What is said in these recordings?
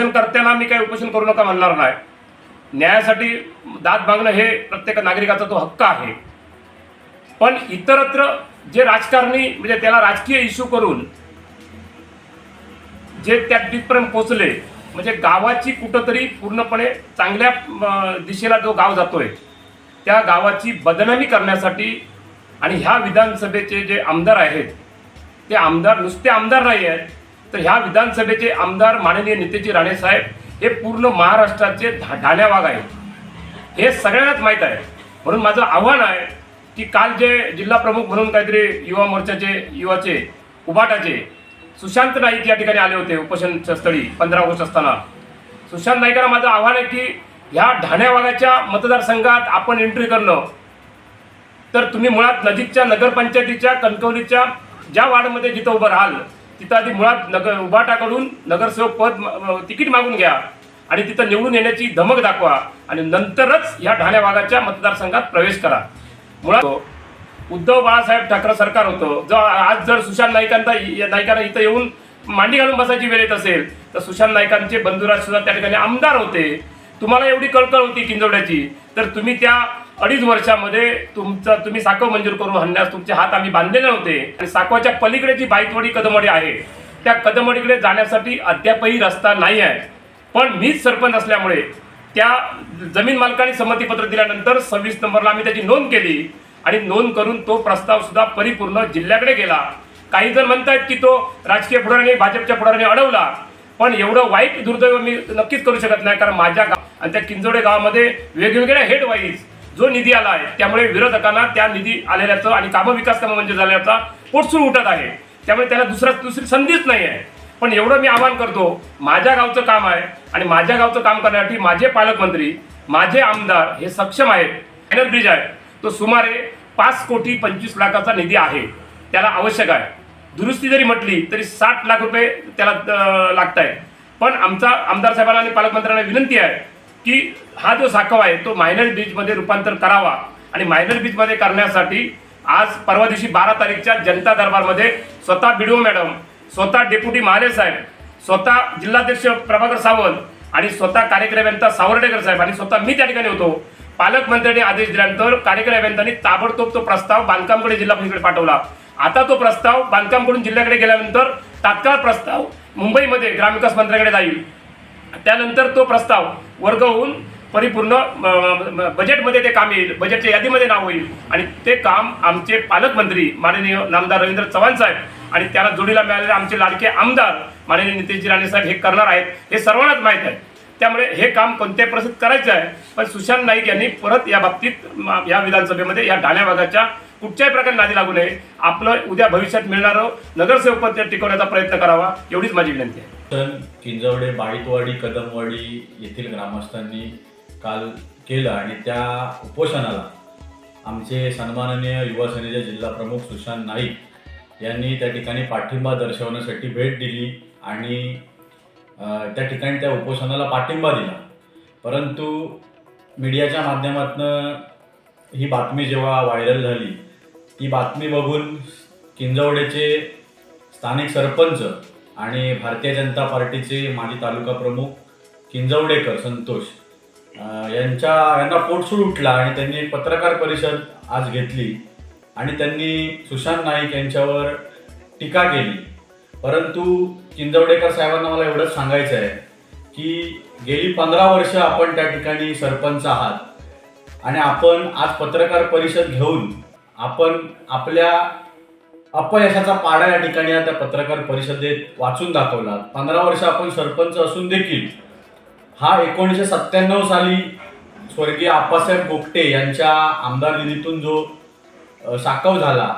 उपोषणकर्त्यांना मी काही उपोषण करू नका म्हणणार नाही. न्यायासाठी दाद मागणं हे प्रत्येक नागरिकाचा तो हक्क आहे. पण इतरत्र जे राजकारणी म्हणजे त्याला राजकीय इश्यू करून जे त्या तिथपर्यंत पोचले म्हणजे गावाची कुठंतरी पूर्णपणे चांगल्या दिशेला जो गाव जातोय त्या गावाची बदनामी करण्यासाठी आणि ह्या विधानसभेचे जे आमदार आहेत ते आमदार नुसते आमदार नाही आहेत तर ह्या विधानसभेचे आमदार माननीय नितेजी राणे साहेब हे पूर्ण महाराष्ट्राचे धा ढाण्यावाग आहेत. हे सगळ्यांनाच माहीत आहे. म्हणून माझं आव्हान आहे की काल जे जिल्हा प्रमुख म्हणून काहीतरी युवा मोर्चाचे युवाचे उबाटाचे सुशांत नाईक या ठिकाणी आले होते उपोषण स्थळी पंधरा ऑगस्ट असताना. सुशांत नाईकांना माझं आव्हान आहे की ह्या ढाण्यावागाच्या मतदारसंघात आपण एंट्री करणं. तर तुम्ही मुळात नजीकच्या नगरपंचायतीच्या कणकवलीच्या ज्या वार्डमध्ये जिथं उभं राहाल तिथं आधी मुळात नगर उभाटाकडून नगरसेवक पद तिकीट मागून घ्या आणि तिथं निवडून येण्याची धमक दाखवा आणि नंतरच ह्या ढाण्या भागाच्या मतदारसंघात प्रवेश करा. मुळात उद्धव बाळासाहेब ठाकरे सरकार होतं. जर आज जर सुशांत नाईकांचा नाईकांना इथं येऊन मांडी घालून बसायची वेळ येत असेल तर सुशांत नाईकांचे बंधुराज सुद्धा त्या ठिकाणी आमदार होते. तुम्हाला एवढी कळकळ होती किंजवड्याची. तर तुम्ही त्या अडीच वर्षामध्ये तुमचा तुम्ही साखव मंजूर करून हल्ल्यास तुमचे हात आम्ही बांधलेले नव्हते. आणि साखवाच्या पलीकडे जी बाईतवाडी कदमवाडी आहे त्या कदमवाडीकडे जाण्यासाठी अद्यापही रस्ता नाही आहे. पण मीच सरपंच असल्यामुळे त्या जमीन मालकाने संमतीपत्र दिल्यानंतर सव्वीस नंबरला आम्ही त्याची नोंद केली. आणि नोंद करून तो प्रस्ताव सुद्धा परिपूर्ण जिल्ह्याकडे गेला. काही जण म्हणतायत की तो राजकीय पुढाऱ्याने भाजपच्या पुढाऱ्याने अडवला. पण एवढं वाईट दुर्दैव मी नक्कीच करू शकत नाही कारण माझ्या गाव आणि त्या किंजोडे गावामध्ये वेगवेगळ्या हेड वाईज जो निधी आला आहे त्यामुळे विरोधकांना त्या निधी आलेल्याचं आणि कामं विकास कामं मंजूर झाल्याचा पोटसूळ उठत आहे. त्यामुळे त्याला दुसरा दुसरी संधीच नाही आहे. पण एवढं मी आवाहन करतो माझ्या गावचं काम आहे आणि माझ्या गावचं काम करण्यासाठी माझे पालकमंत्री माझे आमदार हे सक्षम आहेत. एनर ब्रिज आहे. तो सुमारे पाच कोटी पंचवीस लाखाचा निधी आहे. त्याला आवश्यक आहे. दुरुस्ती जरी म्हटली तरी साठ लाख रुपये त्याला लागत आहे पण आमचा आमदार साहेबांना आणि पालकमंत्र्यांना विनंती आहे की हा जो साखव आहे तो मायनर बीचमध्ये रूपांतर करावा आणि मायनर बीजमध्ये करण्यासाठी आज परवा दिवशी बारा तारीखच्या जनता दरबारमध्ये स्वतः बिडो मॅडम स्वतः डेप्युटी महाले साहेब स्वतः जिल्हाध्यक्ष प्रभाकर सावंत आणि स्वतः कार्यक्रम अभियंता सावर्डेकर साहेब आणि स्वतः मी त्या ठिकाणी होतो. पालकमंत्र्यांनी आदेश दिल्यानंतर कार्यक्रम अभियंत्यांनी ताबडतोब तो प्रस्ताव बांधकामकडे जिल्हा परिषदेकडे पाठवला. आता तो प्रस्ताव बांधकामकडून जिल्ह्याकडे गेल्यानंतर तात्काळ प्रस्ताव मुंबईमध्ये ग्रामविकास मंत्र्याकडे जाईल. त्यानंतर तो प्रस्ताव वर्ग होऊन परिपूर्ण बजेटमध्ये ते काम येईल. बजेटच्या यादीमध्ये नाव होईल. आणि ते काम आमचे पालकमंत्री माननीय नामदार रवींद्र चव्हाण साहेब आणि त्याला जोडीला मिळालेले आमचे लाडके आमदार माननीय नितेशजी राणे साहेब हे करणार आहेत हे सर्वांनाच माहीत आहे. त्यामुळे हे काम कोणत्याही परिस्थितीत करायचं आहे पण सुशांत नाईक यांनी परत या बाबतीत या विधानसभेमध्ये या ढाण्या भागाच्या कुठच्याही प्रकारे नादी लागू नये. आपलं उद्या भविष्यात मिळणारं नगरसेवक पद ते टिकवण्याचा प्रयत्न करावा एवढीच माझी विनंती आहे. तन किंजवडे बाळीतवाडी कदमवाडी येथील ग्रामस्थांनी काल केलं आणि त्या उपोषणाला आमचे सन्माननीय युवा सेनेचे जिल्हाप्रमुख सुशांत नाईक यांनी त्या ठिकाणी पाठिंबा दर्शवण्यासाठी भेट दिली आणि त्या ठिकाणी त्या उपोषणाला पाठिंबा दिला. परंतु मीडियाच्या माध्यमातून ही बातमी जेव्हा व्हायरल झाली ती बातमी बघून किंजवडेचे स्थानिक सरपंच आणि भारतीय जनता पार्टीचे माजी तालुका प्रमुख किंजवडेकर संतोष यांच्या यांना पोटसूळ उठला आणि त्यांनी एक पत्रकार परिषद आज घेतली आणि त्यांनी सुशांत नाईक यांच्यावर टीका केली. परंतु किंजवडेकर साहेबांना मला एवढंच सांगायचं आहे की गेली पंधरा वर्ष आपण त्या ठिकाणी सरपंच आहात आणि आपण आज पत्रकार परिषद घेऊन आपण आपल्या अपयशाचा पाडा या ठिकाणी त्या पत्रकार परिषदेत वाचून दाखवला पंधरा वर्ष आपण सरपंच असून देखील हा एकोणीसशे सत्त्याण्णव साली स्वर्गीय आप्पासाहेब गोपटे यांच्या आमदार निधीतून जो साकव झाला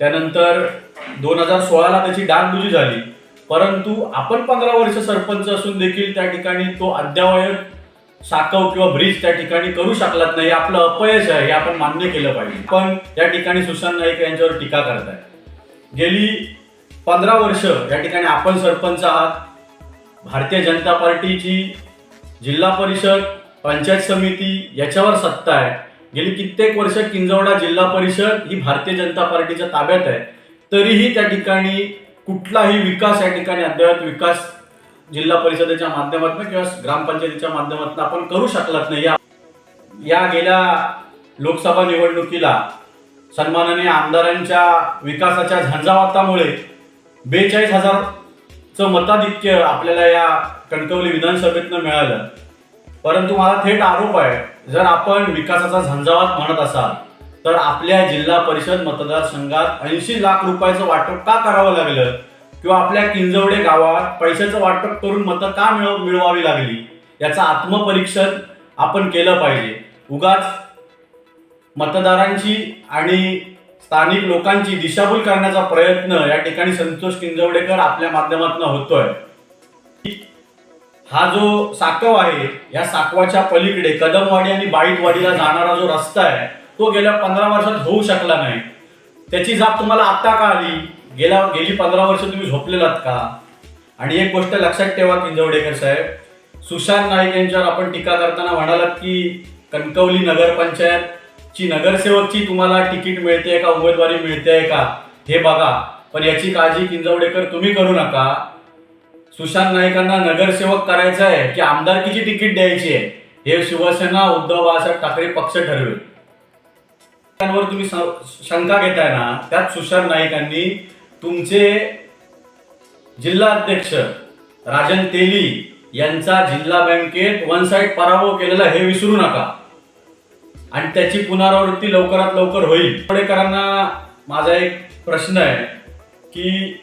त्यानंतर दोन हजार सोळाला त्याची डागडुजी झाली. परंतु आपण पंधरा वर्ष सरपंच असून देखील त्या ठिकाणी तो अद्यावयत साकव किंवा ब्रिज त्या ठिकाणी करू शकलात नाही. हे आपलं अपयश आहे हे आपण मान्य केलं पाहिजे. पण या ठिकाणी सुशांत नाईक यांच्यावर टीका करताय गेली पंधरा वर्ष या ठिकाणी आपण सरपंच आहात. भारतीय जनता पार्टीची जिल्हा परिषद पंचायत समिती याच्यावर सत्ता आहे. गेली कित्येक वर्ष किंजवडा जिल्हा परिषद ही भारतीय जनता पार्टीच्या ताब्यात आहे. तरीही त्या ठिकाणी कुठलाही विकास या ठिकाणी अद्ययावत विकास जिल्हा परिषदेच्या माध्यमातून किंवा ग्रामपंचायतीच्या माध्यमातून आपण करू शकलात नाही. या या गेल्या लोकसभा निवडणुकीला सन्माननीय आमदारांच्या विकासाच्या झंझावातामुळे बेचाळीस हजारचं मताधिक्य आपल्याला या कणकवली विधानसभेतनं मिळालं. परंतु मला थेट आरोप आहे जर आपण विकासाचा झंझावात म्हणत असाल तर आपल्या जिल्हा परिषद मतदारसंघात ऐंशी लाख रुपयाचं वाटप का करावं लागलं? किंवा आपल्या किंजवडे गावात पैशाचं वाटप करून मतं का मिळव मिळवावी लागली? याचं आत्मपरीक्षण आपण केलं पाहिजे. उगाच मतदारांची आणि स्थानिक लोकांची दिशाभूल करण्याचा प्रयत्न या ठिकाणी संतोष किंजवडेकर आपल्या माध्यमातून होतोय. हा जो साकव आहे या साकवाच्या पलीकडे कदमवाडी आणि बाईटवाडीला जाणारा जो रस्ता आहे तो गेल्या पंधरा वर्षात होऊ शकला नाही. त्याची जाब तुम्हाला आत्ता का आली गेल्या गेली पंधरा वर्ष तुम्ही झोपलेलात का? आणि एक गोष्ट लक्षात ठेवा किंजवडेकर साहेब सुशांत नाईक यांच्यावर आपण टीका करताना म्हणालात की कणकवली नगरपंचायत नगरपंचायतची नगरसेवकची तुम्हाला तिकीट मिळते का उमेदवारी मिळते का हे बघा. पण याची काळजी किंजवडेकर तुम्ही करू नका. सुशांत नाईकांना नगरसेवक करायचं आहे की आमदारकीची तिकीट द्यायची आहे हे शिवसेना उद्धव बाळासाहेब ठाकरे पक्ष ठरवेल. त्यांवर तुम्ही शंका घेताय ना त्यात सुशांत नाईकांनी तुमचे जिल्हा अध्यक्ष राजन तेली यांचा जिल्हा बँकेत वन साईड पराभव केलेला हे विसरू नका. आणि त्याची पुनरावृत्ती लवकरात लवकर होईल. पुणेकरांना माझा एक प्रश्न आहे की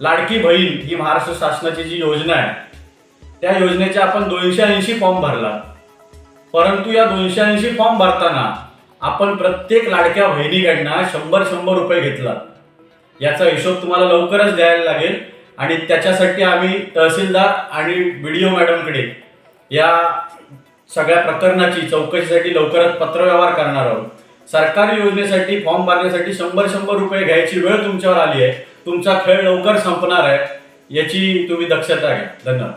लाडकी बहीण ही महाराष्ट्र शासनाची जी योजना आहे त्या योजनेचे आपण दोनशे ऐंशी फॉर्म भरला परंतु या दोनशे ऐंशी फॉर्म भरताना आपण प्रत्येक लाडक्या बहिणीकडनं शंभर शंभर रुपये घेतला याचा हिशोब तुम्हाला लवकरच द्यायला लागेल आणि त्याच्यासाठी आम्ही तहसीलदार आणि बी डी ओ मॅडमकडे या सगळ्या प्रकरणाची चौकशीसाठी लवकरच पत्रव्यवहार करणार आहोत. सरकारी योजनेसाठी फॉर्म भरण्यासाठी शंभर शंभर रुपये घ्यायची वेळ तुमच्यावर आली आहे. तुमचा खेळ लवकर संपणार आहे याची तुम्ही दक्षता घ्या. धन्यवाद.